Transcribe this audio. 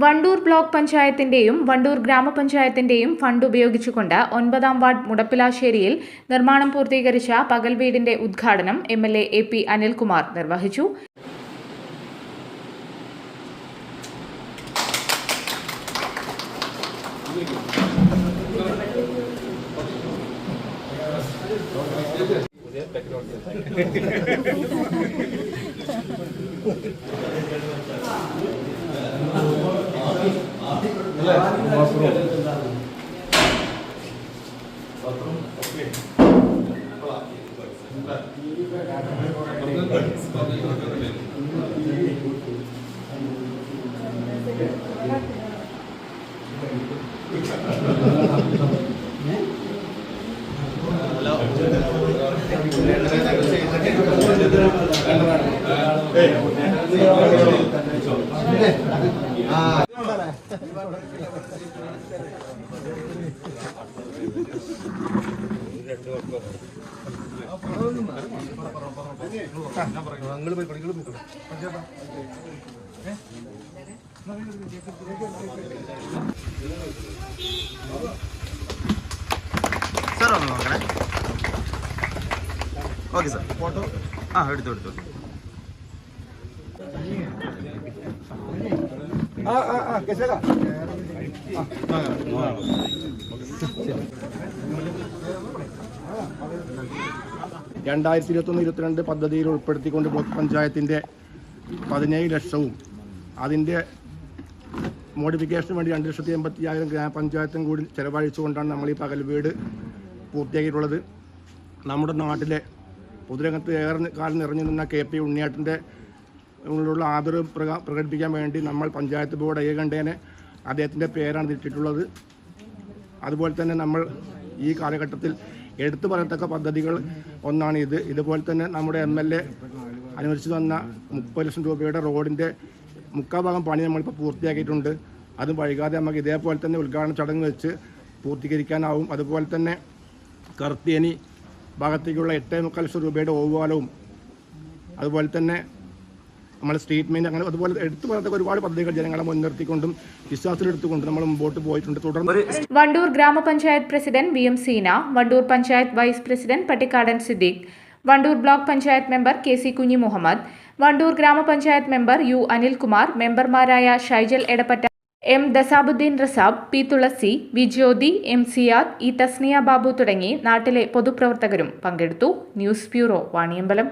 Wandoor block പഞ്ചായത്തിന്റെയും Wandoor ഗ്രാമപഞ്ചായത്തിന്റെയും fund ഉപയോഗിച്ചുകൊണ്ട് ഒൻപതാം വാർഡ് മുടപ്പിലാശ്ശേരിയിൽ നിർമ്മാണം പൂർത്തീകരിച്ച പകൽ വീടിന്റെ ഉദ്ഘാടനം M L A P Anilkumar നിർവഹിച്ചു. അല്ലേ? Washroom bathroom? ഓക്കെ. ഹലോ. ആ. സാർ ഒന്ന് നോക്കണേ. Okay sir. ഫോട്ടോ ആ എടുത്തു എടുത്തു. രണ്ടായിരത്തി ഇരുപത്തൊന്ന് ഇരുപത്തിരണ്ട് പദ്ധതിയിൽ ഉൾപ്പെടുത്തിക്കൊണ്ട് ബ്ലോക്ക് പഞ്ചായത്തിന്റെ പതിനേഴ് ലക്ഷവും അതിന്റെ മോഡിഫിക്കേഷന് വേണ്ടി രണ്ട് ലക്ഷത്തി എൺപത്തി ആയിരം ഗ്രാമപഞ്ചായത്തും കൂടി ചെലവഴിച്ചുകൊണ്ടാണ് നമ്മൾ ഈ പകൽ വീട് പൂർത്തിയാക്കിയിട്ടുള്ളത്. നമ്മുടെ നാട്ടിലെ പൊതുരംഗത്ത് ഏറെ കാലം നിറഞ്ഞു നിന്ന കെ പി ഉണ്ണിയേട്ടന്റെ ഉള്ള ആദരവ് പ്രക പ്രകടിപ്പിക്കാൻ വേണ്ടി നമ്മൾ പഞ്ചായത്ത് ബോർഡ് ഏകണ്ഠേനെ അദ്ദേഹത്തിന്റെ പേരാണ് ഇട്ടിട്ടുള്ളത്. അതുപോലെ തന്നെ നമ്മൾ ഈ കാലഘട്ടത്തിൽ എടുത്തു പറയത്തക്ക പദ്ധതികൾ ഒന്നാണ് ഇത്. ഇതുപോലെ തന്നെ നമ്മുടെ എം എൽ എ അനുവദിച്ചു തന്ന മുപ്പത് ലക്ഷം രൂപയുടെ റോഡിന്റെ മുക്കാൽ ഭാഗം പണി നമ്മളിപ്പോൾ പൂർത്തിയാക്കിയിട്ടുണ്ട്. അതും വൈകാതെ നമുക്ക് ഇതേപോലെ തന്നെ ഉദ്ഘാടന ചടങ്ങ് വെച്ച് പൂർത്തീകരിക്കാനാവും. അതുപോലെ തന്നെ കർത്തിയനി ഭാഗത്തേക്കുള്ള എട്ടേ മുക്കാൽ ലക്ഷം രൂപയുടെ ഓവാലവും അതുപോലെ തന്നെ നമ്മൾ സ്റ്റേറ്റ്മെന്റ് അങ്ങനെ അതുപോലെ എടുത്തു പറയത്തക്ക ഒരുപാട് പദ്ധതികൾ ജനങ്ങളെ മുൻനിർത്തിക്കൊണ്ടും വിശ്വാസത്തിലെടുത്തുകൊണ്ട് നമ്മൾ മുമ്പോട്ട് പോയിട്ടുണ്ട്. തുടർന്ന് Wandoor grama panchayat president V M Seena Wandoor panchayat vice president Pattikkadan Siddique Wandoor block panchayat member K C Kunhi Muhammad Wandoor grama panchayat member U Anilkumar മെമ്പർമാരായ Shaijal Edappatta M Dasabuddin Rasab P Thulasi V Jyothi M Siyad E Thasniya Babu തുടങ്ങി നാട്ടിലെ പൊതുപ്രവർത്തകരും പങ്കെടുത്തു. News bureau Vaniyambalam.